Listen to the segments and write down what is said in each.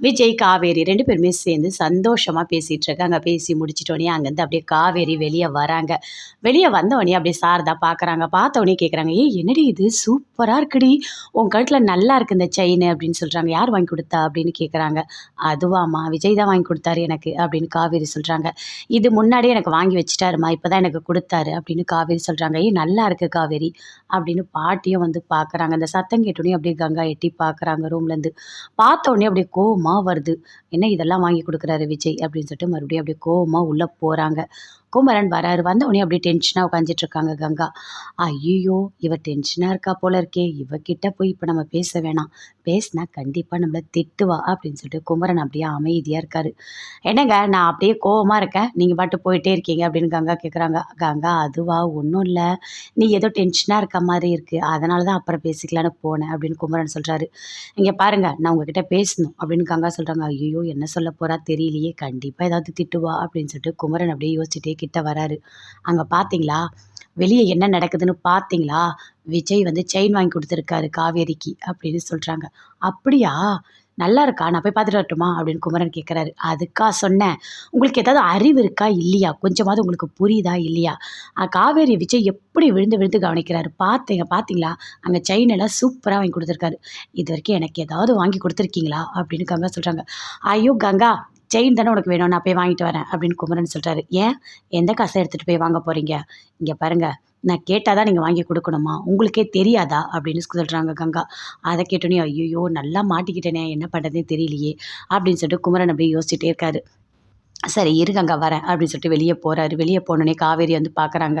விஜய் காவேரி ரெண்டு பேருமே சேர்ந்து சந்தோஷமாக பேசிகிட்டு இருக்காங்க. பேசி முடிச்சிட்டோடனே அங்கேருந்து அப்படியே காவேரி வெளியே வராங்க. வெளியே வந்தவொடனே அப்படியே சாரதா பார்க்குறாங்க பார்த்தவொடனே கேட்குறாங்க ஏய் என்னடி இது? சூப்பராக இருக்குடி. உன் கழுத்தில் நல்லா இருக்கு இந்த செயின் அப்படின்னு சொல்கிறாங்க யார் வாங்கி கொடுத்தா? அப்படின்னு கேட்குறாங்க அதுவாம்மா விஜய் தான் வாங்கி கொடுத்தாரு எனக்கு அப்படின்னு காவேரி சொல்கிறாங்க இது முன்னாடியே எனக்கு வாங்கி வச்சுட்டாருமா இப்போ தான் எனக்கு கொடுத்தாரு அப்படின்னு காவேரி சொல்கிறாங்க ஏய் நல்லா இருக்கு காவேரி அப்படின்னு பாட்டியும் வந்து பார்க்குறாங்க அந்த சத்தம் கேட்டோடனே அப்படியே கங்கா எட்டி பார்க்குறாங்க ரூம்லேருந்து பார்த்த அப்படியே கோமா கோவமாக வருது. என்ன இதெல்லாம் வாங்கி கொடுக்குறாரு விஜய்? அப்படின்னு சொல்லிட்டு மறுபடியும் அப்படியே கோவமாக உள்ளே போகிறாங்க குமரன் வராரு. வந்த உடனே அப்படியே டென்ஷனாக உட்காந்துட்டு இருக்காங்க கங்கா. ஐயோ இவ டென்ஷனாக இருக்கா போல இருக்கே. இவகிட்ட போய் இப்போ நம்ம பேச வேணாம். பேசினா கண்டிப்பாக நம்மளை திட்டுவா அப்படின்னு சொல்லிட்டு குமரன் அப்படியே அமைதியாக இருக்காரு. என்னங்க நான் அப்படியே கோவமாக இருக்கேன். நீங்கள் பாட்டு போயிட்டே இருக்கீங்க அப்படின்னு கங்கா கேட்குறாங்க கங்கா அதுவா? ஒன்றும் இல்லை. நீ ஏதோ டென்ஷனாக இருக்க மாதிரி இருக்குது அதனால தான் அப்புறம் பேசிக்கலான்னு போனேன் அப்படின்னு குமரன் சொல்கிறாரு இங்கே பாருங்க நான் உங்ககிட்ட பேசணும் அப்படின்னு கங்கா சொல்கிறாங்க ஐயோ என்ன சொல்ல போகிறா தெரியலையே. கண்டிப்பாக ஏதாவது திட்டுவா அப்படின்னு சொல்லிட்டு குமரன் அப்படியே யோசிச்சுட்டே கிட்ட வராரு. அங்கே பார்த்தீங்களா வெளியே என்ன நடக்குதுன்னு பார்த்தீங்களா விஜய் வந்து செயின் வாங்கி கொடுத்துருக்காரு காவேரிக்கு அப்படின்னு சொல்கிறாங்க அப்படியா? நல்லா இருக்கா? நான் போய் பார்த்துட்டு வரட்டுமா? அப்படின்னு குமரன் கேட்குறாரு அதுக்கா சொன்னேன். உங்களுக்கு ஏதாவது அறிவு இருக்கா? இல்லையா? கொஞ்சமாவது உங்களுக்கு புரியுதா? இல்லையா? காவேரி விஜய் எப்படி விழுந்து விழுந்து கவனிக்கிறாரு? பார்த்தீங்க பார்த்தீங்களா அங்கே செயின் எல்லாம் சூப்பராக வாங்கி கொடுத்துருக்காரு. இது வரைக்கும் எனக்கு ஏதாவது வாங்கி கொடுத்துருக்கீங்களா? அப்படின்னு கங்கா சொல்கிறாங்க ஐயோ கங்கா! செயின் தானே உனக்கு வேணும்? நான் போய் வாங்கிட்டு வரேன் அப்படின்னு குமரன் சொல்கிறாரு ஏன்? எந்த காசை எடுத்துகிட்டு போய் வாங்க போகிறீங்க இங்கே பாருங்கள் நான் கேட்டால் தான் நீங்கள் வாங்கி கொடுக்கணுமா? உங்களுக்கே தெரியாதா? அப்படின்னு சொல்கிறாங்க கங்கா. அதை கேட்டோன்னே ஐயோ நல்லா மாட்டிக்கிட்டேனே என்ன பண்ணுறதுன்னு தெரியலையே அப்படின்னு சொல்லிட்டு குமரன் அப்படியே யோசிச்சுட்டே இருக்காரு. சரி இருங்கங்க வரேன் அப்படின்னு சொல்லிட்டு வெளியே போகிறாரு வெளியே போனோடனே காவேரி வந்து பார்க்குறாங்க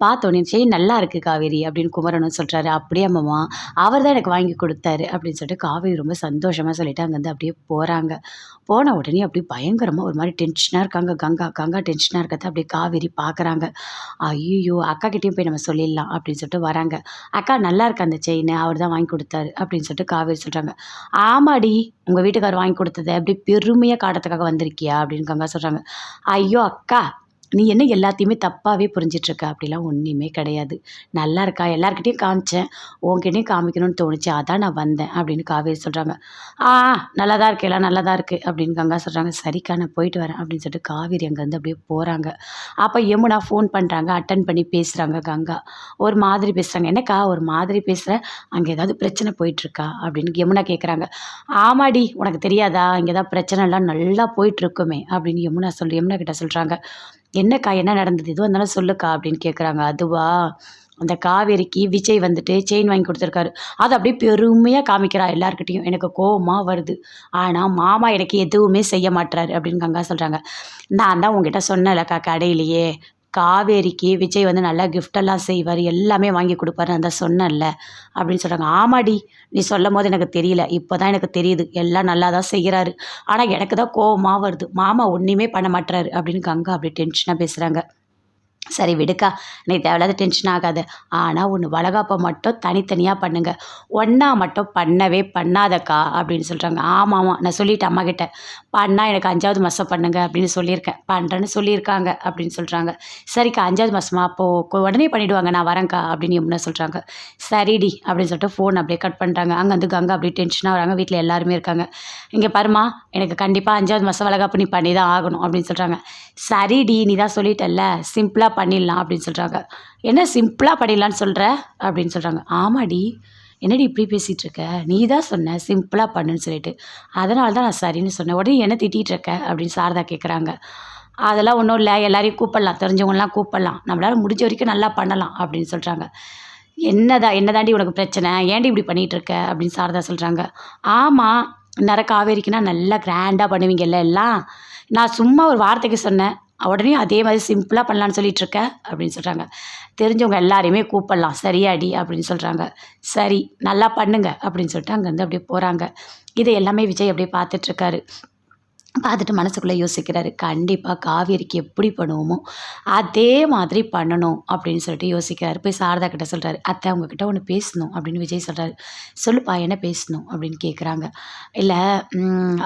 பார்த்தோன்னே சரி நல்லா இருக்குது காவேரி அப்படின்னு குமரனும் சொல்கிறாரு அப்படியே அம்மா அவர் தான் எனக்கு வாங்கி கொடுத்தாரு அப்படின்னு சொல்லிட்டு காவேரி ரொம்ப சந்தோஷமாக சொல்லிட்டு அங்கேருந்து அப்படியே போகிறாங்க போன உடனே அப்படியே பயங்கரமாக ஒரு மாதிரி டென்ஷனாக இருக்காங்க. கங்கா கங்கா டென்ஷனாக இருக்கிறத அப்படியே காவேரி பார்க்குறாங்க ஐயோ அக்கா கிட்டேயும் போய் நம்ம சொல்லிடலாம் அப்படின்னு சொல்லிட்டு வராங்க. அக்கா நல்லா இருக்கு அந்த செயின் அவர் தான் வாங்கி கொடுத்தாரு அப்படின்னு சொல்லிட்டு காவேரி சொல்கிறாங்க ஆமாடி உங்கள் வீட்டுக்காரர் வாங்கி கொடுத்தது அப்படி பெருமையாக காட்டத்துக்காக வந்திருக்கியா அப்படின்னு கங்கா சொல்கிறாங்க ஐயோ அக்கா நீ என்ன எல்லாத்தையுமே தப்பாகவே புரிஞ்சிட்ருக்க? அப்படிலாம் ஒன்றுமே கிடையாது. நல்லா இருக்கா? எல்லாருக்கிட்டையும் காமிச்சேன். உங்ககிட்டையும் காமிக்கணும்னு தோணுச்சு. அதான் நான் வந்தேன் அப்படின்னு காவேரி சொல்கிறாங்க ஆ நல்லா தான் இருக்கு. எல்லாம் நல்லா தான் இருக்குது அப்படின்னு கங்கா சொல்கிறாங்க சரிக்கா நான் போயிட்டு வரேன் அப்படின்னு சொல்லிட்டு காவேரி அங்கேருந்து அப்படியே போகிறாங்க அப்போ யமுனா ஃபோன் பண்ணுறாங்க அட்டன் பண்ணி பேசுகிறாங்க கங்கா. ஒரு மாதிரி பேசுகிறாங்க என்னக்கா ஒரு மாதிரி பேசுகிற அங்கே ஏதாவது பிரச்சனை போயிட்டுருக்கா அப்படின்னு யமுனா கேட்குறாங்க ஆமாடி உனக்கு தெரியாதா? இங்கே தான் பிரச்சனைலாம் நல்லா போயிட்டுருக்குமே அப்படின்னு யமுனா சொல்லி யமுனா கிட்ட சொல்கிறாங்க என்னக்கா என்ன நடந்தது? எதுவும் இருந்தாலும் சொல்லுக்கா அப்படின்னு கேட்குறாங்க அதுவா? அந்த காவேரிக்கு விஜய் வந்துட்டு செயின் வாங்கி கொடுத்துருக்காரு. அதை அப்படியே பெருமையாக காமிக்கிறா எல்லாருக்கிட்டையும் எனக்கு கோபமாக வருது. ஆனால் மாமா எனக்கு எதுவுமே செய்ய மாட்டுறாரு அப்படின்னு கங்கா சொல்கிறாங்க நான் தான் உங்ககிட்ட சொன்னேன்லக்கா கடையிலேயே. காவேரிக்கு விஜய் வந்து நல்லா கிஃப்டெல்லாம் செய்வார் எல்லாமே வாங்கி கொடுப்பாரு அந்த தான் சொன்னேன்ல அப்படின்னு சொல்கிறாங்க ஆமாடி நீ சொல்லும் போது எனக்கு தெரியல இப்போ தான் எனக்கு தெரியுது எல்லாம் நல்லா தான் செய்கிறாரு ஆனால் எனக்கு தான் கோவமாக வருது. மாமா ஒன்றுமே பண்ண மாட்டுறாரு அப்படின்னு கங்கா அப்படி டென்ஷனாக பேசுகிறாங்க சரி விடுக்கா. நீ தேவையில்லாத டென்ஷன் ஆகாது. ஆனால் ஒன்று வளகாப்பை மட்டும் தனித்தனியாக பண்ணுங்க. ஒன்றா மட்டும் பண்ணவே பண்ணாதக்கா அப்படின்னு சொல்கிறாங்க ஆமாம் ஆமாம் நான் சொல்லிட்டேன் அம்மா கிட்ட. பண்ணால் எனக்கு அஞ்சாவது மாதம் பண்ணுங்க அப்படின்னு சொல்லியிருக்கேன். பண்ணுறேன்னு சொல்லியிருக்காங்க அப்படின்னு சொல்கிறாங்க சரிக்கா அஞ்சாவது மாதமா அப்போது உடனே பண்ணிவிடுவாங்க நான் வரேங்க்கா அப்படின்னு யமுனா சொல்கிறாங்க சரிடி அப்படின்னு சொல்லிட்டு ஃபோன் அப்படியே கட் பண்ணுறாங்க அங்கே வந்து கங்கா அப்படியே டென்ஷனாக வராங்க. வீட்டில் எல்லாருமே இருக்காங்க. இங்கே பாருமா எனக்கு கண்டிப்பாக அஞ்சாவது மாதம் வளகாப்பு நீ பண்ணி தான் ஆகணும் அப்படின்னு சொல்கிறாங்க சரிடி நீ தான் சொல்லிட்டல்ல சிம்பிளாக பண்ணிடலாம் அப்படின்னு சொல்கிறாங்க என்ன சிம்பிளாக பண்ணிடலான்னு சொல்கிற அப்படின்னு சொல்கிறாங்க ஆமாடி. என்னடி இப்படி பேசிகிட்டு இருக்க நீ தான் சொன்ன சிம்பிளாக பண்ணுன்னு சொல்லிட்டு. அதனால தான் நான் சரின்னு சொன்னேன். உடனே என்ன திட்டிகிட்டு இருக்க அப்படின்னு சாரதா கேட்குறாங்க அதெல்லாம் ஒன்றும் இல்லை. எல்லாரையும் கூப்பிடலாம். தெரிஞ்சவங்களாம் கூப்பிடலாம். நம்மளால் முடிஞ்ச வரைக்கும் நல்லா பண்ணலாம் அப்படின்னு சொல்கிறாங்க என்னதான் என்னதாண்டி உனக்கு பிரச்சனை? ஏன்டி இப்படி பண்ணிகிட்டு இருக்க அப்படின்னு சாரதா சொல்கிறாங்க ஆமாம் இந்நேரம் காவேரிக்குன்னா நல்லா கிராண்டாக பண்ணுவீங்கல்ல எல்லாம். நான் சும்மா ஒரு வார்த்தைக்கு சொன்னேன் உடனே அதே மாதிரி சிம்பிளாக பண்ணலான்னு சொல்லிட்டு இருக்க அப்படின்னு சொல்கிறாங்க தெரிஞ்சவங்க எல்லாரையுமே கூப்பிடலாம் சரியாடி அப்படின்னு சொல்கிறாங்க சரி நல்லா பண்ணுங்க அப்படின்னு சொல்லிட்டு அங்கேருந்து அப்படியே போகிறாங்க இதை எல்லாமே விஜய் அப்படியே பார்த்துட்ருக்காரு பார்த்துட்டு மனசுக்குள்ளே யோசிக்கிறாரு கண்டிப்பாக காவேரிக்கு எப்படி பண்ணுவோமோ அதே மாதிரி பண்ணணும் அப்படின்னு சொல்லிட்டு யோசிக்கிறாரு. போய் சாரதா கிட்ட சொல்கிறாரு அத்தை உங்ககிட்ட ஒன்று பேசணும் அப்படின்னு விஜய் சொல்கிறாரு சொல்லுப்பா என்ன பேசணும்? அப்படின்னு கேட்குறாங்க இல்லை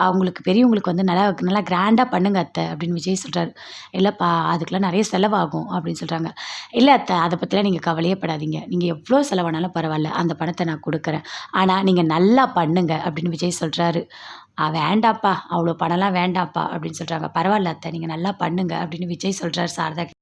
அவங்களுக்கு பெரியவங்களுக்கு வந்து நல்லா நல்லா கிராண்டாக பண்ணுங்க அத்தை அப்படின்னு விஜய் சொல்கிறாரு இல்லைப்பா அதுக்கெலாம் நிறைய செலவாகும் அப்படின்னு சொல்கிறாங்க இல்லை அத்தை அதை பற்றிலாம் நீங்கள் கவலையே படாதீங்க. நீங்கள் எவ்வளோ செலவானாலும் பரவாயில்ல அந்த பணத்தை நான் கொடுக்குறேன். ஆனால் நீங்கள் நல்லா பண்ணுங்க அப்படின்னு விஜய் சொல்கிறாரு வேண்டாம்ப்பா, அவ்வளோ பணம்லாம் வேண்டாம்ப்பா" அப்படின்னு சொல்கிறாங்க பரவாயில்ல அத்தை, நீங்கள் நல்லா பண்ணுங்க" அப்படின்னு விஜய் சொல்கிறார் சாரதா